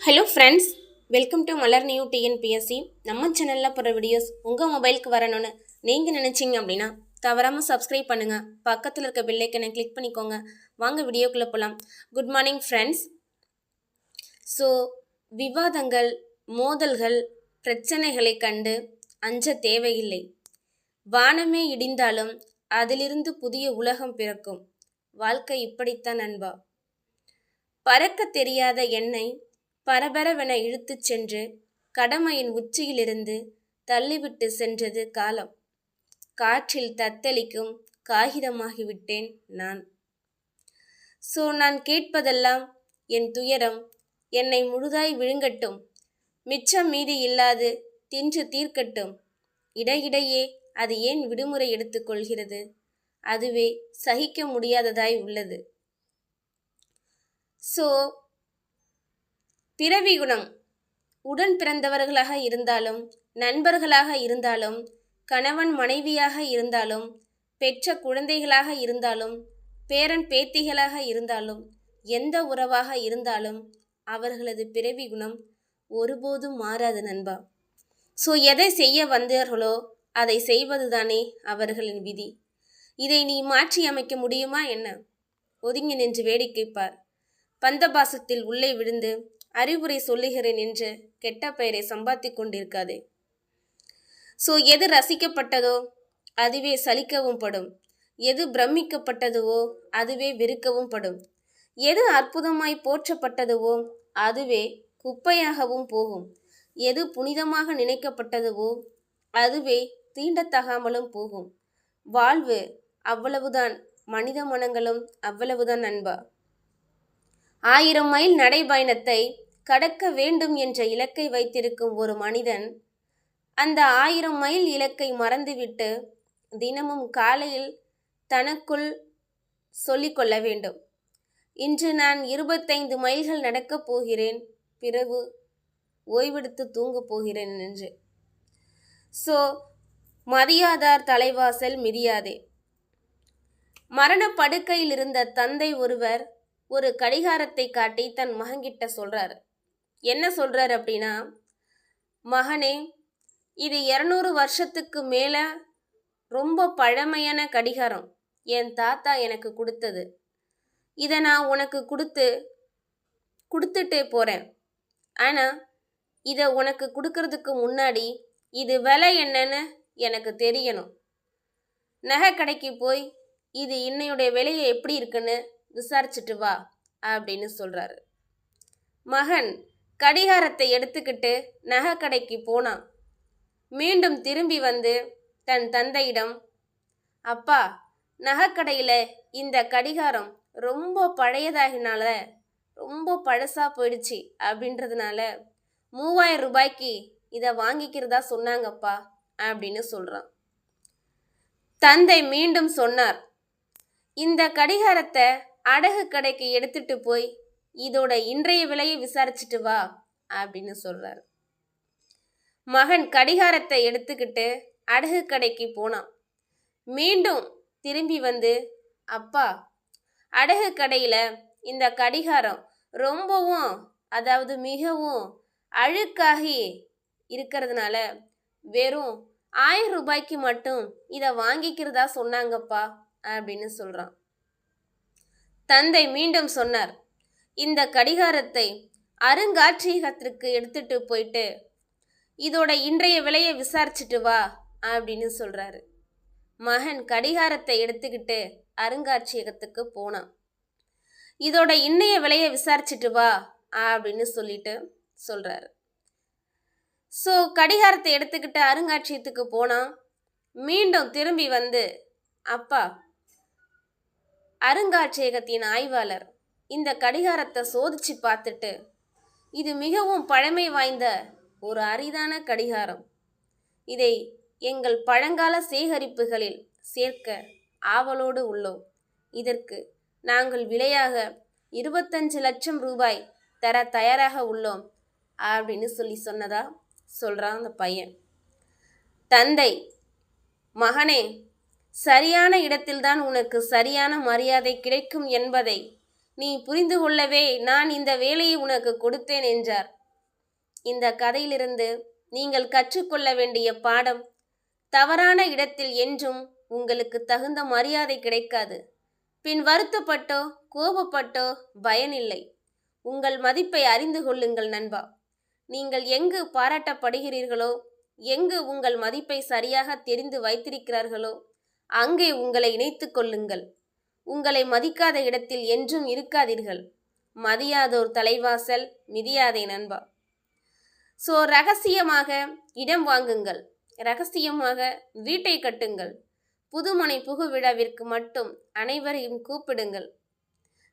Hello friends welcome to Malar new TNPSC நம்ம சேனலில் போகிற வீடியோஸ் உங்கள் மொபைலுக்கு வரணும்னு நீங்கள் நினச்சிங்க அப்படின்னா தவறாமல் சப்ஸ்கிரைப் பண்ணுங்கள் பக்கத்தில் இருக்க பெல்லைக்கனை கிளிக் பண்ணிக்கோங்க. வாங்க வீடியோக்குள்ளே போகலாம் குட் மார்னிங் ஃப்ரெண்ட்ஸ் ஸோ விவாதங்கள் மோதல்கள் பிரச்சனைகளை கண்டு அஞ்ச தேவையில்லை. வானமே இடிந்தாலும் அதிலிருந்து புதிய உலகம் பிறக்கும். வாழ்க்கை இப்படித்தான் நண்பா. பறக்க தெரியாத எண்ணெய் பரபரவென இழுத்துச் சென்று கடமையின் உச்சியிலிருந்து தள்ளிவிட்டு சென்றது காலம். காற்றில் தத்தளிக்கும் காகிதமாகிவிட்டேன் நான். சோ நான் கேட்பதெல்லாம் என் துயரம் என்னை முழுதாய் விழுங்கட்டும். மிச்சம் மீதி இல்லாது தின்று தீர்க்கட்டும். இடையிடையே அது ஏன் விடுமுறை எடுத்துக்கொள்கிறது அதுவே சகிக்க முடியாததாய் உள்ளது. ஸோ பிறவி குணம். உடன் பிறந்தவர்களாக இருந்தாலும் நண்பர்களாக இருந்தாலும் கணவன் மனைவியாக இருந்தாலும் பெற்ற குழந்தைகளாக இருந்தாலும் பேரன் பேத்திகளாக இருந்தாலும் எந்த உறவாக இருந்தாலும் அவர்களது பிறவி குணம் ஒருபோதும் மாறாது நண்பா. ஸோ எதை செய்ய வந்தார்களோ அதை செய்வதுதானே அவர்களின் விதி. இதை நீ மாற்றி அமைக்க முடியுமா என்ன? ஒதுங்கி நின்று வேடிக்கை பார். பந்தபாசத்தில் உள்ளே விழுந்து அறிவுரை சொல்லுகிறேன் என்று கெட்ட பெயரை சம்பாத்தி கொண்டிருக்காதே. ஸோ எது ரசிக்கப்பட்டதோ அதுவே சலிக்கவும் படும். எது பிரமிக்கப்பட்டதுவோ அதுவே வெறுக்கவும் படும். எது அற்புதமாய் போற்றப்பட்டதுவோ அதுவே குப்பையாகவும் போகும். எது புனிதமாக நினைக்கப்பட்டதுவோ அதுவே தீண்டத்தகாமலும் போகும். வாழ்வு அவ்வளவுதான் மனித மனங்களும் அவ்வளவுதான் நண்பா. ஆயிரம் மைல் நடைபயணத்தை கடக்க வேண்டும் என்ற இலக்கை வைத்திருக்கும் ஒரு மனிதன் அந்த ஆயிரம் மைல் இலக்கை மறந்துவிட்டு தினமும் காலையில் தனக்குள் சொல்லிக்கொள்ள வேண்டும். இன்று நான் இருபத்தைந்து மைல்கள் நடக்கப் போகிறேன் பிறகு ஓய்வெடுத்து தூங்கப் போகிறேன் என்று. ஸோ மதியாதார் தலைவாசல் மிதியாதே. மரணப்படுக்கையில் இருந்த தந்தை ஒருவர் ஒரு கடிகாரத்தை காட்டி தன் மகன்கிட்ட சொல்கிறாரு என்ன சொல்கிறார் அப்படின்னா மகனே இது இரநூறு வருஷத்துக்கு மேலே ரொம்ப பழமையான கடிகாரம் என் தாத்தா எனக்கு கொடுத்தது. இதை நான் உனக்கு கொடுத்து கொடுத்துட்டே போகிறேன் ஆனால் இதை உனக்கு கொடுக்கறதுக்கு முன்னாடி இது விலை என்னன்னு எனக்கு தெரியணும். நகை கடைக்கு போய் இது இன்னையுடைய விலையை எப்படி இருக்குன்னு விசாரிச்சுட்டு வா அப்படின்னு சொல்கிறாரு மகன் கடிகாரத்தை எடுத்துக்கிட்டு நகைக்கடைக்கு போனான். மீண்டும் திரும்பி வந்து தன் தந்தையிடம் அப்பா நகைக்கடையில் இந்த கடிகாரம் ரொம்ப பழையதாகினால ரொம்ப பழசாக போயிடுச்சு அப்படின்றதுனால மூவாயிரம் ரூபாய்க்கு இதை வாங்கிக்கிறதா சொன்னாங்கப்பா அப்படின்னு சொல்கிறான் தந்தை மீண்டும் சொன்னார் இந்த கடிகாரத்தை அடகு கடைக்கு எடுத்துட்டு போய் இதோட இன்றைய விலையை விசாரிச்சுட்டு வா அப்படின்னு சொல்றாரு. மகன் கடிகாரத்தை எடுத்துக்கிட்டு அடகு கடைக்கு போனான். மீண்டும் திரும்பி வந்து அப்பா அடகு கடையில் இந்த கடிகாரம் ரொம்பவும் அதாவது மிகவும் அழுக்காகி இருக்கிறதுனால வெறும் ஆயிரம் ரூபாய்க்கு மட்டும் இதை வாங்கிக்கிறதா சொன்னாங்கப்பா அப்படின்னு சொல்கிறான் தந்தை மீண்டும் சொன்னார். இந்த கடிகாரத்தை அருங்காட்சியகத்திற்கு எடுத்துட்டு போயிட்டு இதோட இன்றைய விலையை விசாரிச்சுட்டு வா அப்படின்னு சொல்றாரு. மகன் கடிகாரத்தை எடுத்துக்கிட்டு அருங்காட்சியகத்துக்கு போனான். இதோட இன்னைய விலையை விசாரிச்சுட்டு வா அப்படின்னு சொல்லிட்டு சொல்றாரு. ஸோ கடிகாரத்தை எடுத்துக்கிட்டு அருங்காட்சியகத்துக்கு போனான். மீண்டும் திரும்பி வந்து அப்பா அருங்காட்சியகத்தின் ஆய்வாளர் இந்த கடிகாரத்தை சோதிச்சு பார்த்துட்டு இது மிகவும் பழமை வாய்ந்த ஒரு அரிதான கடிகாரம். இதை எங்கள் பழங்கால சேகரிப்புகளில் சேர்க்க ஆவலோடு உள்ளோம். இதற்கு நாங்கள் விலையாக இருபத்தஞ்சு லட்சம் ரூபாய் தர தயாராக உள்ளோம் அப்படின்னு சொல்லி சொன்னதா சொல்கிறான் அந்த பையன். தந்தை மகனே சரியான இடத்தில்தான் உனக்கு சரியான மரியாதை கிடைக்கும் என்பதை நீ புரிந்து கொள்ளவே நான் இந்த வேலையை உனக்கு கொடுத்தேன் என்றார். இந்த கதையிலிருந்து நீங்கள் கற்றுக்கொள்ள வேண்டிய பாடம் தவறான இடத்தில் என்றும் உங்களுக்கு தகுந்த மரியாதை கிடைக்காது. பின் வருத்தப்பட்டோ கோபப்பட்டோ பயனில்லை. உங்கள் மதிப்பை அறிந்து கொள்ளுங்கள் நண்பா. நீங்கள் எங்கு பாராட்டப்படுகிறீர்களோ எங்கு உங்கள் மதிப்பை சரியாக தெரிந்து வைத்திருக்கிறார்களோ அங்கே உங்களை இணைத்துக் கொள்ளுங்கள். உங்களை மதிக்காத இடத்தில் என்றும் இருக்காதீர்கள். மதியாதோர் தலைவாசல் மிதியாதே நண்பா. ஸோ ரகசியமாக இடம் வாங்குங்கள். ரகசியமாக வீட்டை கட்டுங்கள். புதுமனை புகு விழாவிற்கு மட்டும் அனைவரையும் கூப்பிடுங்கள்.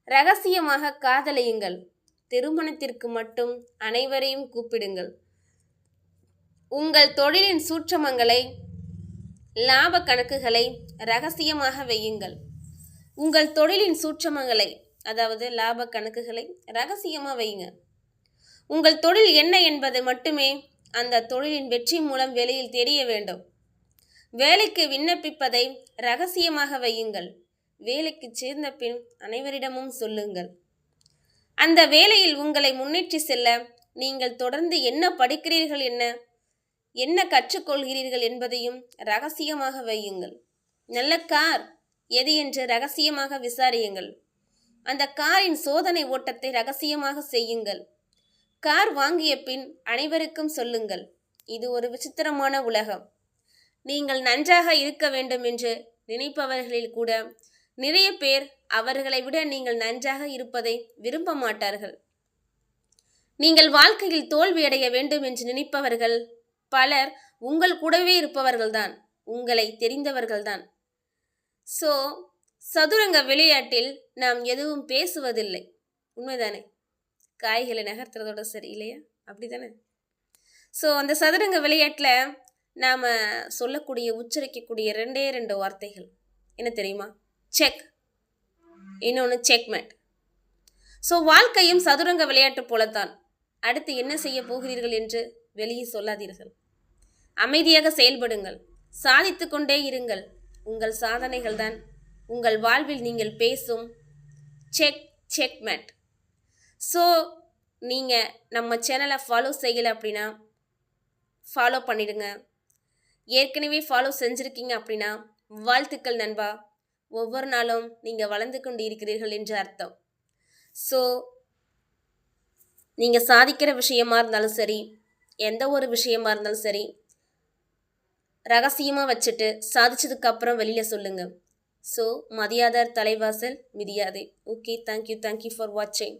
ரகசியமாக காதலியுங்கள். திருமணத்திற்கு மட்டும் அனைவரையும் கூப்பிடுங்கள். உங்கள் தொழிலின் சூற்றமங்களை லாப கணக்குகளை ரகசியமாக வையுங்கள். உங்கள் தொழிலின் சூட்சமங்களை அதாவது லாப கணக்குகளை ரகசியமாக வையுங்க. உங்கள் தொழில் என்ன என்பது மட்டுமே அந்த தொழிலின் வெற்றி மூலம் வெளியில் தெரிய வேண்டும். வேலைக்கு விண்ணப்பிப்பதை ரகசியமாக வையுங்கள். வேலைக்கு சேர்ந்த பின் அனைவரிடமும் சொல்லுங்கள். அந்த வேலையில் உங்களை முன்னேற்றி செல்ல நீங்கள் தொடர்ந்து என்ன படிக்கிறீர்கள் என்ன? என்ன கற்றுக்கொள்கிறீர்கள் என்பதையும் ரகசியமாக வையுங்கள். நல்ல கார் எது என்று ரகசியமாக விசாரியுங்கள். அந்த காரின் சோதனை ஓட்டத்தை ரகசியமாக செய்யுங்கள். கார் வாங்கிய பின் அனைவருக்கும் சொல்லுங்கள் இது ஒரு விசித்திரமான உலகம். நீங்கள் நன்றாக இருக்க வேண்டும் என்று நினைப்பவர்களில் கூட நிறைய பேர் அவர்களை விட நீங்கள் நன்றாக இருப்பதை விரும்ப மாட்டார்கள். நீங்கள் வாழ்க்கையில் தோல்வியடைய வேண்டும் என்று நினைப்பவர்கள் பலர் உங்கள் கூடவே இருப்பவர்கள்தான் உங்களை தெரிந்தவர்கள்தான். ஸோ சதுரங்க விளையாட்டில் நாம் எதுவும் பேசுவதில்லை. உண்மைதானே? காய்களை நகர்த்துறதோட சரி இல்லையா? அப்படி தானே ஸோ அந்த சதுரங்க விளையாட்டில் நாம் சொல்லக்கூடிய உச்சரிக்கக்கூடிய ரெண்டே ரெண்டு வார்த்தைகள். என்ன தெரியுமா? செக் இன்னொன்று செக்மேட் ஸோ வாழ்க்கையும் சதுரங்க விளையாட்டு போலத்தான். அடுத்து என்ன செய்ய போகிறீர்கள் என்று வெளியே சொல்லாதீர்கள். அமைதியாக செயல்படுங்கள். சாதித்து கொண்டே இருங்கள். உங்கள் சாதனைகள் தான் உங்கள் வாழ்வில் நீங்கள் பேசும் செக் செக்மேட் ஸோ நீங்கள் நம்ம சேனலை ஃபாலோ செய்யலை அப்படின்னா ஃபாலோ பண்ணிடுங்க. ஏற்கனவே ஃபாலோ செஞ்சுருக்கீங்க அப்படின்னா வாழ்த்துக்கள் நண்பா. ஒவ்வொரு நாளும் நீங்கள் வளர்ந்து கொண்டு இருக்கிறீர்கள் என்று அர்த்தம். ஸோ நீங்கள் சாதிக்கிற விஷயமா இருந்தாலும் சரி எந்த ஒரு விஷயமா இருந்தாலும் சரி ரகசியமாக வச்சுட்டு சாதிச்சதுக்கு அப்புறம் வெளியில் சொல்லுங்கள் ஸோ மதியாதார் தலைவாசல் மிதியாதே. Okay thank you thank you for வாட்சிங்